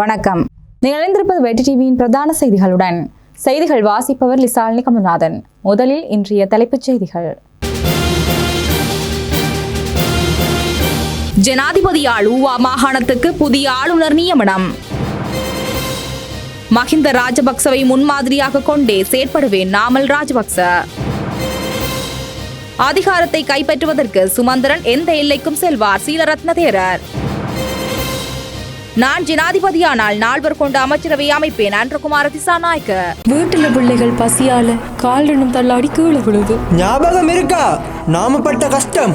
வணக்கம். நீங்கள் இணைந்திருப்பது வெற்றி டிவியின் பிரதான செய்திகளுடன். செய்திகள் வாசிப்பவர் லிசாலினி கமல்நாதன் முதலில் இன்றைய தலைப்புச் செய்திகள். ஜனாதிபதியால் ஊவா மாகாணத்துக்கு புதிய ஆளுநர் நியமனம். மஹிந்த ராஜபக்சவை முன்மாதிரியாக கொண்டே செயற்படுவேன் நாமல் ராஜபக்ச. அதிகாரத்தை கைப்பற்றுவதற்கு சுமந்திரன் எந்த எல்லைக்கும் செல்வார் சீலரத்ன தேரர் நான் ஜனாதிபதியானால் நால்வர் கொண்ட அமைச்சரவை அமைப்பேன் அன்றகுமார திசாநாயக்க. வீட்டுல பிள்ளைகள் பசியால காலினும் தள்ளாடி கீழே விழுது. ஞாபகம் இருக்கா? நாம பட்ட கஷ்டம்.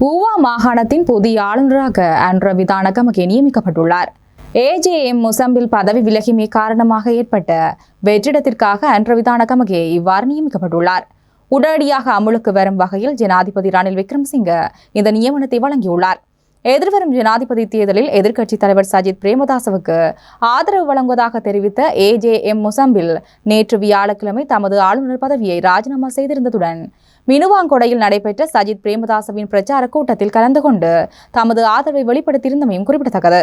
பூவா மாகாணத்தின் புதிய ஆளுநராக அன்ற விதானகமகே நியமிக்கப்பட்டுள்ளார். ஏஜேஎம் முசம்பில் பதவி விலகிமை காரணமாக ஏற்பட்ட வெற்றிடத்திற்காக அன்ற விதானகமகே இவ்வாறு நியமிக்கப்பட்டுள்ளார். உடனடியாக அமுலுக்கு வரும் வகையில் ஜனாதிபதி ரணில் விக்ரமசிங்க இந்த நியமனத்தை வழங்கியுள்ளார். எதிர்வரும் ஜனாதிபதி தேர்தலில் எதிர்க்கட்சித் தலைவர் சஜித் பிரேமதாசவுக்கு ஆதரவு வழங்குவதாக தெரிவித்த ஏஜேஎம் முசம்பில் நேற்று வியாழக்கிழமை தமது ஆளுநர் பதவியை ராஜினாமா செய்திருந்ததுடன் மினுவாங்கொடையில் நடைபெற்ற சஜித் பிரேமதாசவின் பிரச்சார கூட்டத்தில் கலந்து கொண்டு தமது ஆதரவை வெளிப்படுத்தியிருந்தமையும் குறிப்பிடத்தக்கது.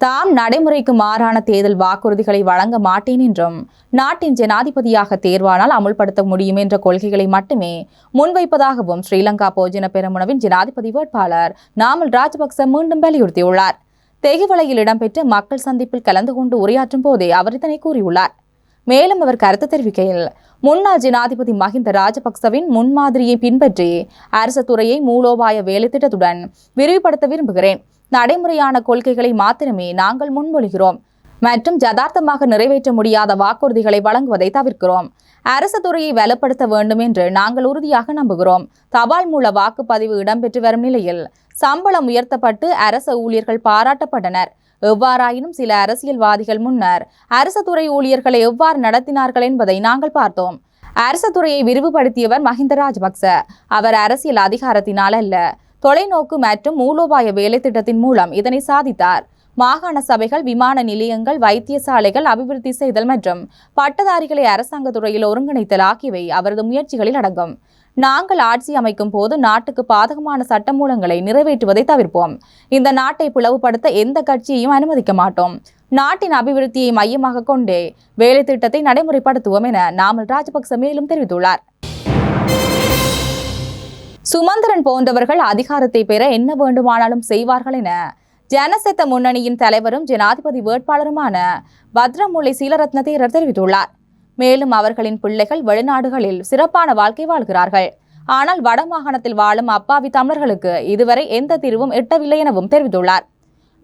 தாம் நடைமுறைக்கு மாறான தேர்தல் வாக்குறுதிகளை வழங்க மாட்டேன் என்றும் நாட்டின் ஜனாதிபதியாக தேர்வானால் அமுல்படுத்த முடியும் என்ற கொள்கைகளை மட்டுமே முன்வைப்பதாகவும் ஸ்ரீலங்கா போஜன பெரமுனவின் ஜனாதிபதி வேட்பாளர் நாமல் ராஜபக்ச மீண்டும் வலியுறுத்தியுள்ளார். தெகுவலையில் இடம்பெற்ற மக்கள் சந்திப்பில் கலந்து கொண்டு உரையாற்றும் போதே அவர் இதனை கூறியுள்ளார். மேலும் அவர் கருத்து தெரிவிக்கையில் முன்னாள் ஜனாதிபதி மஹிந்த ராஜபக்சவின் முன்மாதிரியை பின்பற்றி அரசு துறையை மூலோபாய வேலைத்திட்டத்துடன் விரிவுபடுத்த விரும்புகிறேன். நடைமுறையான கொள்கைகளை மாத்திரமே நாங்கள் முன்மொழிகிறோம் மற்றும் ஜதார்த்தமாக நிறைவேற்ற முடியாத வாக்குறுதிகளை வழங்குவதை தவிர்க்கிறோம். அரசு துறையை வலுப்படுத்த வேண்டும் என்று நாங்கள் உறுதியாக நம்புகிறோம். தபால் மூல வாக்குப்பதிவு இடம்பெற்று வரும் நிலையில் சம்பளம் உயர்த்தப்பட்டு அரசு ஊழியர்கள் பாராட்டப்பட்டனர். எவ்வாறாயினும் சில அரசியல்வாதிகள் முன்னர் அரசு துறை ஊழியர்களை எவ்வாறு நடத்தினார்கள் என்பதை நாங்கள் பார்த்தோம். அரசு துறையை விரிவுபடுத்தியவர் மஹிந்த ராஜபக்ச. அவர் அரசியல் அதிகாரத்தினால் அல்ல தொலைநோக்கு மற்றும் மூலோபாய வேலை திட்டத்தின் மூலம் இதனை சாதித்தார். மாகாண சபைகள் விமான நிலையங்கள் வைத்தியசாலைகள் அபிவிருத்தி செய்தல் மற்றும் பட்டதாரிகளை அரசாங்க துறையில் ஒருங்கிணைத்தல் ஆகியவை அவரது முயற்சிகளில் அடங்கும். நாங்கள் ஆட்சி அமைக்கும் போது நாட்டுக்கு பாதகமான சட்டமூலங்களை நிறைவேற்றுவதை தவிர்ப்போம். இந்த நாட்டை பிளவுபடுத்த எந்த கட்சியையும் அனுமதிக்க மாட்டோம். நாட்டின் அபிவிருத்தியை மையமாக கொண்டே வேலை திட்டத்தை நடைமுறைப்படுத்துவோம் என நாமல் ராஜபக்ச மேலும் தெரிவித்துள்ளார். சுமந்திரன் போன்றவர்கள் அதிகாரத்தை பெற என்ன வேண்டுமானாலும் செய்வார்கள் என ஜனசெத்த முன்னணியின் தலைவரும் ஜனாதிபதி வேட்பாளருமான பத்ரமுல்லை சீலரத்ன தேரர் தெரிவித்துள்ளார். மேலும் அவர்களின் பிள்ளைகள் வெளிநாடுகளில் சிறப்பான வாழ்க்கை வாழ்கிறார்கள். ஆனால் வடமாகாணத்தில் வாழும் அப்பாவி தமிழர்களுக்கு இதுவரை எந்த தீர்வும் எட்டவில்லை எனவும் தெரிவித்துள்ளார்.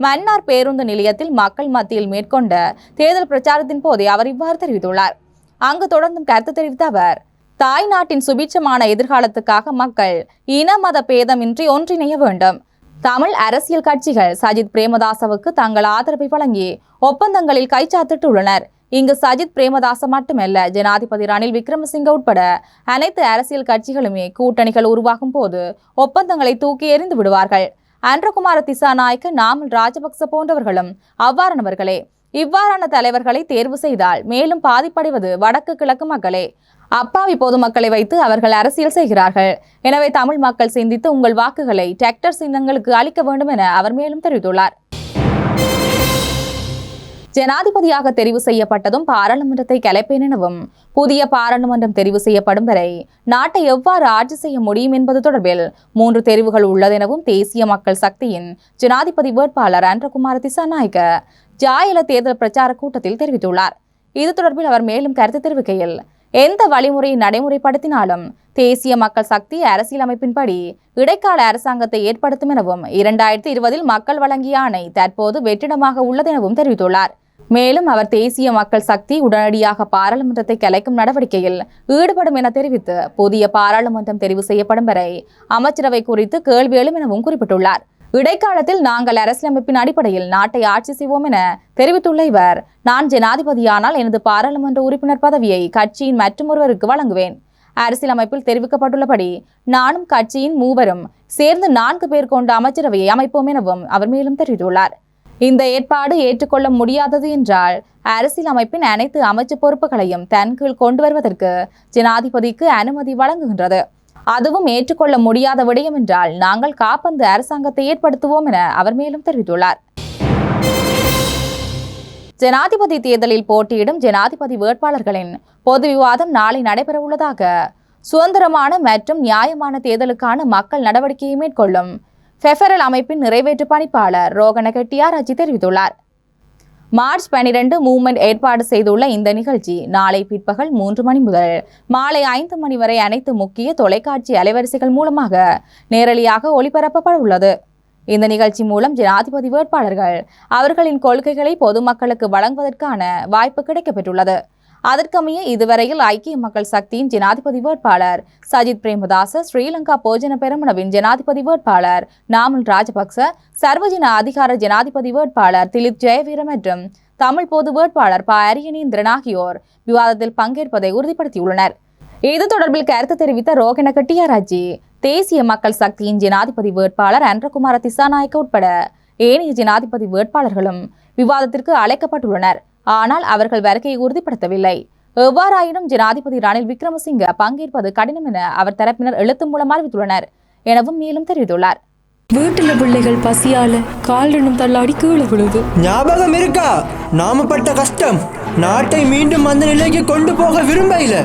மன்னார் பேருந்து நிலையத்தில் மக்கள் மத்தியில் மேற்கொண்ட தேர்தல் பிரச்சாரத்தின் போதே அவர் இவ்வாறு தெரிவித்துள்ளார். அங்கு தொடர்ந்தும் கருத்து தெரிவித்த அவர் தாய் நாட்டின் சுபிட்சமான எதிர்காலத்துக்காக மக்கள் இன மத பேதமின்றி ஒன்றிணைய வேண்டும். தமிழ் அரசியல் கட்சிகள் சஜித் பிரேமதாசவுக்கு தங்கள் ஆதரவை வழங்கி ஒப்பந்தங்களில் கைச்சாத்திட்டுள்ளனர். இங்கு சஜித் பிரேமதாச மட்டுமல்ல ஜனாதிபதி ரணில் விக்ரமசிங்க உட்பட அனைத்து அரசியல் கட்சிகளுமே கூட்டணிகள் உருவாகும் போது ஒப்பந்தங்களை தூக்கி எறிந்து விடுவார்கள். அன்றகுமார திசாநாயக்க நாமல் ராஜபக்ச போன்றவர்களும் அவ்வாறானவர்களே. இவ்வாறான தலைவர்களை தேர்வு செய்தால் மேலும் பாதிப்படைவது வடக்கு கிழக்கு மக்களே. அப்பாவி பொதுமக்களை வைத்து அவர்கள் அரசியல் செய்கிறார்கள். எனவே தமிழ் மக்கள் சிந்தித்து உங்கள் வாக்குகளை டிராக்டர் சின்னங்களுக்கு அளிக்க வேண்டும் என அவர் மேலும் தெரிவித்துள்ளார். ஜனாதிபதியாக தெரிவு செய்யப்பட்டதும் பாராளுமன்றத்தை கலைப்பேன் எனவும் புதிய பாராளுமன்றம் தெரிவு செய்யப்படும் வரை நாட்டை எவ்வாறு ஆட்சி செய்ய முடியும் என்பது தொடர்பில் மூன்று தெரிவுகள் உள்ளதெனவும் தேசிய மக்கள் சக்தியின் ஜனாதிபதி வேட்பாளர் அன்றகுமார் திசாநாயக்க ஜாயல தேர்தல் பிரச்சார கூட்டத்தில் தெரிவித்துள்ளார். இது தொடர்பில் அவர் மேலும் கருத்து தெரிவிக்கையில் எந்த வழிமுறையை நடைமுறைப்படுத்தினாலும் தேசிய மக்கள் சக்தி அரசியலமைப்பின்படி இடைக்கால அரசாங்கத்தை ஏற்படுத்தும் எனவும் இரண்டாயிரத்தி இருபதில் மக்கள் வழங்கிய ஆணை தற்போது வெற்றிடமாக உள்ளதெனவும் தெரிவித்துள்ளார். மேலும் அவர் தேசிய மக்கள் சக்தி உடனடியாக பாராளுமன்றத்தை கலைக்கும் நடவடிக்கையில் ஈடுபடும் என தெரிவித்து புதிய பாராளுமன்றம் தெரிவு செய்யப்படும் வரை அமைச்சரவை குறித்து கேள்வி எழும் எனவும் குறிப்பிட்டுள்ளார். இடைக்காலத்தில் நாங்கள் அரசியலமைப்பின் அடிப்படையில் நாட்டை ஆட்சி செய்வோம் என தெரிவித்துள்ள இவர் நான் ஜனாதிபதியானால் எனது பாராளுமன்ற உறுப்பினர் பதவியை கட்சியின் மற்றொருவருக்கு வழங்குவேன். அரசியலமைப்பில் தெரிவிக்கப்பட்டுள்ளபடி நானும் கட்சியின் மூவரும் சேர்ந்து நான்கு பேர் கொண்ட அமைச்சரவையை அமைப்போம் எனவும் அவர் மேலும் தெரிவித்துள்ளார். இந்த ஏற்பாடு ஏற்றுக்கொள்ள முடியாதது என்றால் அரசியலமைப்பின் அனைத்து அமைச்சு பொறுப்புகளையும் தன் கீழ் கொண்டு வருவதற்கு ஜனாதிபதிக்கு அனுமதி வழங்குகின்றது. அதுவும் ஏற்றுக்கொள்ள முடியாத விடயம் என்றால் நாங்கள் காப்பந்து அரசாங்கத்தை ஏற்படுத்துவோம் என அவர் மேலும் தெரிவித்துள்ளார். ஜனாதிபதி தேர்தலில் போட்டியிடும் ஜனாதிபதி வேட்பாளர்களின் பொது விவாதம் நாளை நடைபெறவுள்ளதாக சுதந்திரமான மற்றும் நியாயமான தேர்தலுக்கான மக்கள் நடவடிக்கையை மேற்கொள்ளும் ஃபெஃபரல் அமைப்பின் நிறைவேற்று பணிப்பாளர் ரோகன கெட்டியாராஜி தெரிவித்துள்ளார். மார்ச் பனிரெண்டு மூவ்மெண்ட் ஏற்பாடு செய்துள்ள இந்த நிகழ்ச்சி நாளை பிற்பகல் மூன்று மணி முதல் மாலை ஐந்து மணி வரை அனைத்து முக்கிய தொலைக்காட்சி அலைவரிசைகள் மூலமாக நேரடியாக ஒளிபரப்பப்பட உள்ளது இந்த நிகழ்ச்சி மூலம் ஜனாதிபதி வேட்பாளர்கள் அவர்களின் கொள்கைகளை பொதுமக்களுக்கு வழங்குவதற்கான வாய்ப்பு கிடைக்கப்பெற்றுள்ளது. அதற்கமைய இதுவரையில் ஐக்கிய மக்கள் சக்தியின் ஜனாதிபதி வேட்பாளர் சஜித் பிரேமதாச ஸ்ரீலங்கா போஜன பெருமனவின் ஜனாதிபதி வேட்பாளர் நாமல் ராஜபக்ச சர்வஜன அதிகார ஜனாதிபதி வேட்பாளர் திலிப் ஜெயவீர மற்றும் தமிழ் பொது வேட்பாளர் ப. அரியணேந்திரன் ஆகியோர் விவாதத்தில் பங்கேற்பதை உறுதிப்படுத்தியுள்ளனர். இது தொடர்பில் கருத்து தெரிவித்த ரோகிண கட்டியாராஜி தேசிய மக்கள் சக்தியின் ஜனாதிபதி வேட்பாளர் அன்றகுமார திசாநாயக்க உட்பட ஏனைய ஜனாதிபதி வேட்பாளர்களும் விவாதத்திற்கு அழைக்கப்பட்டுள்ளனர். ஆனால் அவர்கள் வருகையை உறுதிப்படுத்தவில்லை. எவ்வாறாயினும் ஜனாதிபதி ரணில் விக்ரமசிங்க பங்கேற்பது கடினம் என அவர் தரப்பினர் எழுத்து மூலம் அறிவித்துள்ளனர். எனவும் மேலும் தெரிவித்துள்ளார். வீட்டுல பிள்ளைகள் பசியால காலினும் தள்ளாடி கீழே விழுது. ஞாபகம் இருக்கா? நாம பட்ட கஷ்டம். நாட்டை மீண்டும் அந்த நிலைக்கு கொண்டு போக விரும்பல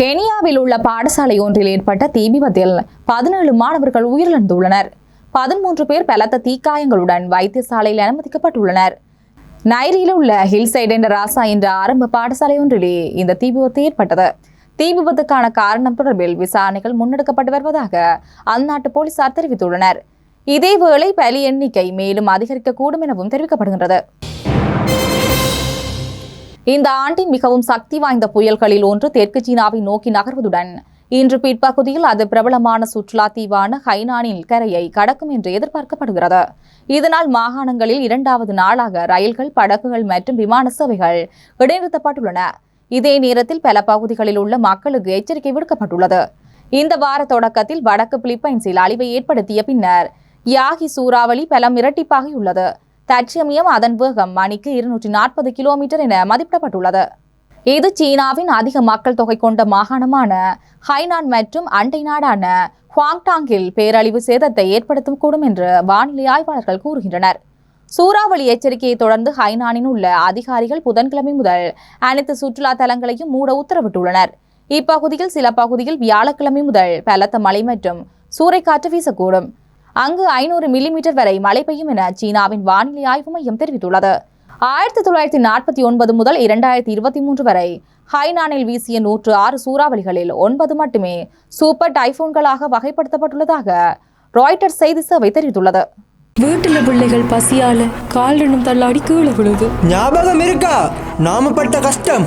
கெனியாவில் உள்ள பாடசாலை ஒன்றில் ஏற்பட்ட தீ விபத்தில் பதினேழு மாணவர்கள் உயிரிழந்துள்ளனர். பதிமூன்று பேர் பலத்த தீக்காயங்களுடன் வைத்தியசாலையில் அனுமதிக்கப்பட்டுள்ளனர். நைரியில் உள்ள ஹில்சைட் என்ற ராசா என்ற ஆரம்ப பாடசாலை ஒன்றிலே இந்த தீ விபத்து ஏற்பட்டது. தீ விபத்துக்கான காரணம் தொடர்பில் விசாரணைகள் முன்னெடுக்கப்பட்டு வருவதாக அந்நாட்டு போலீசார் தெரிவித்துள்ளனர். இதேவேளை பலி எண்ணிக்கை மேலும் அதிகரிக்கக்கூடும் எனவும் தெரிவிக்கப்படுகின்றது. இந்த ஆண்டின் மிகவும் சக்தி வாய்ந்த புயல்களில் ஒன்று தெற்கு சீனாவை நோக்கி நகர்வதுடன் இன்று பிற்பகுதியில் அது பிரபலமான சுற்றுலா தீவான ஹைனானின் கரையை கடக்கும் என்று எதிர்பார்க்கப்படுகிறது. இதனால் மாகாணங்களில் இரண்டாவது நாளாக ரயில்கள் படகுகள் மற்றும் விமான சேவைகள் இடைநிறுத்தப்பட்டுள்ளன. இதே நேரத்தில் பல பகுதிகளில் உள்ள மக்களுக்கு எச்சரிக்கை விடுக்கப்பட்டுள்ளது. இந்த வார தொடக்கத்தில் வடக்கு பிலிப்பைன்ஸில் அழிவை ஏற்படுத்திய பின்னர் யாகி சூறாவளி பலம் இரட்டிப்பாகியுள்ளது. தற்சமயம் அதன் வேகம் மணிக்கு இருநூற்றி நாற்பது கிலோமீட்டர் என மதிப்பிடப்பட்டுள்ளது. இது சீனாவின் அதிக மக்கள் தொகை கொண்ட மாகாணமான ஹைனான் மற்றும் அண்டை நாடான ஹுவாங்டாங்கில் பேரழிவு சேதத்தை ஏற்படுத்தும் கூடும் என்று வானிலை ஆய்வாளர்கள் கூறுகின்றனர். சூறாவளி எச்சரிக்கையை தொடர்ந்து ஹைனானில் உள்ள அதிகாரிகள் புதன்கிழமை முதல் அனைத்து சுற்றுலா தலங்களையும் மூட உத்தரவிட்டுள்ளனர். இப்பகுதியில் சில பகுதியில் வியாழக்கிழமை முதல் பலத்த மழை மற்றும் சூறைக்காற்று வீசக்கூடும். அங்கு ஐநூறு மில்லிமீட்டர் வரை மழை பெய்யும் என சீனாவின் வானிலை ஆய்வு மையம் தெரிவித்துள்ளது. ஆயிரத்தி தொள்ளாயிரத்தி நாற்பத்தி ஒன்பது முதல் இரண்டாயிரத்தி இருபத்தி மூன்று வரை ஹைனானில் வீசிய நூற்று ஆறு சூறாவளிகளில் ஒன்பது மட்டுமே சூப்பர் டைஃபோன்களாக வகைப்படுத்தப்பட்டுள்ளதாக ராய்ட்டர்ஸ் செய்தி சேவை தெரிவித்துள்ளது. வீட்டுல பிள்ளைகள் பசியால காலினும் தள்ளாடி கீழே விழுது. ஞாபகம் இருக்கா? நாம பட்ட கஷ்டம்.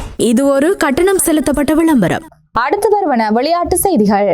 இது ஒரு கட்டணம் செலுத்தப்பட்ட விளம்பரம். அடுத்து வருவன விளையாட்டு செய்திகள்.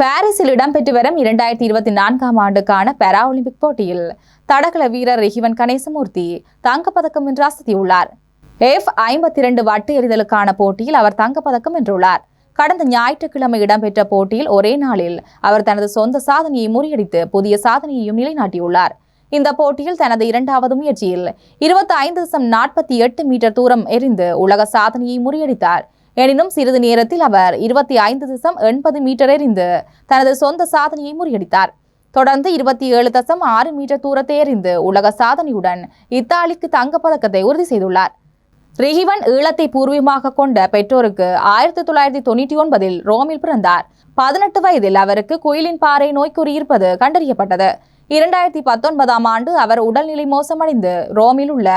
பாரிஸில் இடம்பெற்று வரும் இரண்டாயிரத்தி இருபத்தி நான்காம் ஆண்டுக்கான பாரா ஒலிம்பிக் போட்டியில் தடகள வீரர் ரிஹிவன் கணேசமூர்த்தி தங்கப்பதக்கம் வென்று அசத்தியுள்ளார். எஃப் ஐம்பத்தி இரண்டு வட்டு எறிதலுக்கான போட்டியில் அவர் தங்கப்பதக்கம் வென்றுள்ளார். கடந்த ஞாயிற்றுக்கிழமை இடம்பெற்ற போட்டியில் ஒரே நாளில் அவர் தனது சொந்த சாதனையை முறியடித்து புதிய சாதனையையும் நிலைநாட்டியுள்ளார். இந்த போட்டியில் தனது இரண்டாவது முயற்சியில் இருபத்தி ஐந்து தசம் நாற்பத்தி எட்டு மீட்டர் தூரம் எரிந்து உலக சாதனையை முறியடித்தார். எனினும் சிறிது நேரத்தில் அவர் இருபத்தி ஐந்து தசம் எண்பது மீட்டர் எறிந்து தனது சொந்த சாதனையை முறியடித்தார். தொடர்ந்து இருபத்தி ஏழு தசம் ஆறு மீட்டர் தூரத்தை எறிந்து உலக சாதனையுடன் இத்தாலிக்கு தங்கப்பதக்கத்தை உறுதி செய்துள்ளார். ரிஹிவன் ஈழத்தை பூர்வீகமாக கொண்ட பெற்றோருக்கு ஆயிரத்தி தொள்ளாயிரத்தி தொண்ணூற்றி ஒன்பதில் ரோமில் பிறந்தார். பதினெட்டு வயதில் அவருக்கு குயிலின் பாறை நோய்க்குறியிருப்பது கண்டறியப்பட்டது. இரண்டாயிரத்தி பத்தொன்பதாம் ஆண்டு அவர் உடல்நிலை மோசமடைந்து ரோமில் உள்ள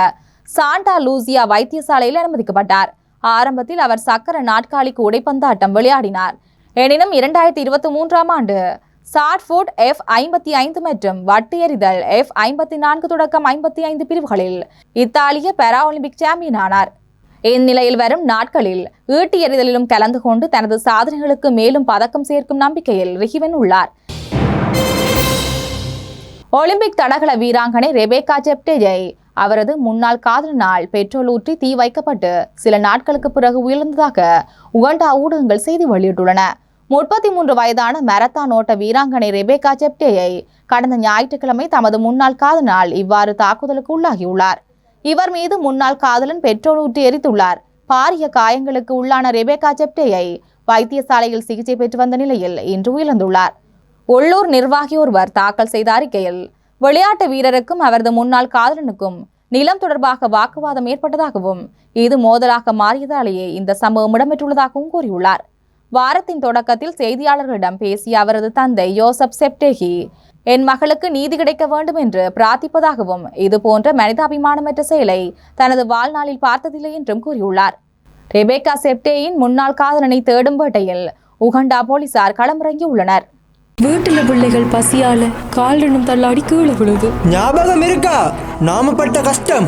சாண்டா லூசியா வைத்தியசாலையில் அனுமதிக்கப்பட்டார். ஆரம்பத்தில் அவர் சக்கர நாட்காலிக்கு உடைப்பந்தாட்டம் விளையாடினார். எனினும் இரண்டாயிரத்தி இருபத்தி மூன்றாம் ஆண்டு சாட்ஃபுட் எஃப் ஐம்பத்தி ஐந்து மற்றும் வட்டு எறிதல் எஃப் ஐம்பத்தி நான்கு தொடக்கம் ஐம்பத்தி ஐந்து பிரிவுகளில் இத்தாலிய பாரா ஒலிம்பிக் சாம்பியன் ஆனார். இந்நிலையில் வரும் நாட்களில் ஈட்டி எறிதலிலும் கலந்து கொண்டு தனது சாதனைகளுக்கு மேலும் பதக்கம் சேர்க்கும் நம்பிக்கையில் ரிஹிவன் உள்ளார். ஒலிம்பிக் தடகள வீராங்கனை ரெபேகா ஜெப்டேஜை அவரது முன்னாள் காதலனால் பெட்ரோல் ஊற்றி தீ வைக்கப்பட்டு சில நாட்களுக்கு பிறகு உயர்ந்ததாக உகண்டா ஊடகங்கள் செய்தி வெளியிட்டுள்ளன. முப்பத்தி மூன்று வயதான மரத்தான் ஓட்ட வீராங்கனை ரெபேகா செப்டேயை கடந்த ஞாயிற்றுக்கிழமை தமது முன்னாள் காதலால் இவ்வாறு தாக்குதலுக்கு உள்ளாகியுள்ளார். இவர் மீது முன்னாள் காதலன் பெட்ரோல் ஊற்றி எரித்துள்ளார். பாரிய காயங்களுக்கு உள்ளான ரெபேக்கா செப்டேயை வைத்தியசாலையில் சிகிச்சை பெற்று வந்த நிலையில் இன்று உயிர்ந்துள்ளார் உள்ளூர் நிர்வாகி ஒருவர் தாக்கல் செய்த அறிக்கையில் விளையாட்டு வீரருக்கும் அவரது முன்னாள் காதலனுக்கும் நிலம் தொடர்பாக வாக்குவாதம் ஏற்பட்டதாகவும் இது மோதலாக மாறியதாலேயே இந்த சம்பவம் இடம்பெற்றுள்ளதாகவும் கூறியுள்ளார். வாரத்தின் தொடக்கத்தில் செய்தியாளர்களிடம் பேசிய அவரது தந்தை யோசப் செப்டேகி என் மகளுக்கு நீதி கிடைக்க வேண்டும் என்று பிரார்த்திப்பதாகவும் இதுபோன்ற மனிதாபிமானமற்ற செயலை தனது வாழ்நாளில் பார்த்ததில்லை என்றும் கூறியுள்ளார். ரெபேக்கா செப்டேயின் முன்னாள் காதலனை தேடும் வேட்டையில் உகண்டா போலீசார் களமிறங்கியுள்ளனர். வீட்டுல பிள்ளைகள் பசியால காலினும் தள்ளாடி கீழே விழுது. ஞாபகம் இருக்கா? நாம பட்ட கஷ்டம்.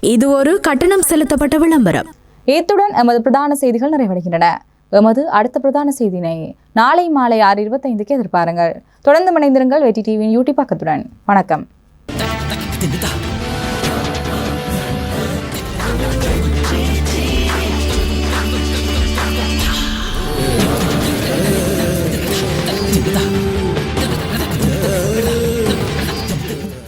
இது ஒரு கட்டணம் செலுத்தப்பட்ட விளம்பரம். இத்துடன் எமது பிரதான செய்திகள் நிறைவடைகின்றன. எமது அடுத்த பிரதான செய்தினை நாளை மாலை ஆறு இருபத்தைந்துக்கு எதிர்பாருங்கள். தொடர்ந்து மனைந்திருங்கள் வெற்றி டிவியின் யூடியூப் பக்கத்துடன். வணக்கம்.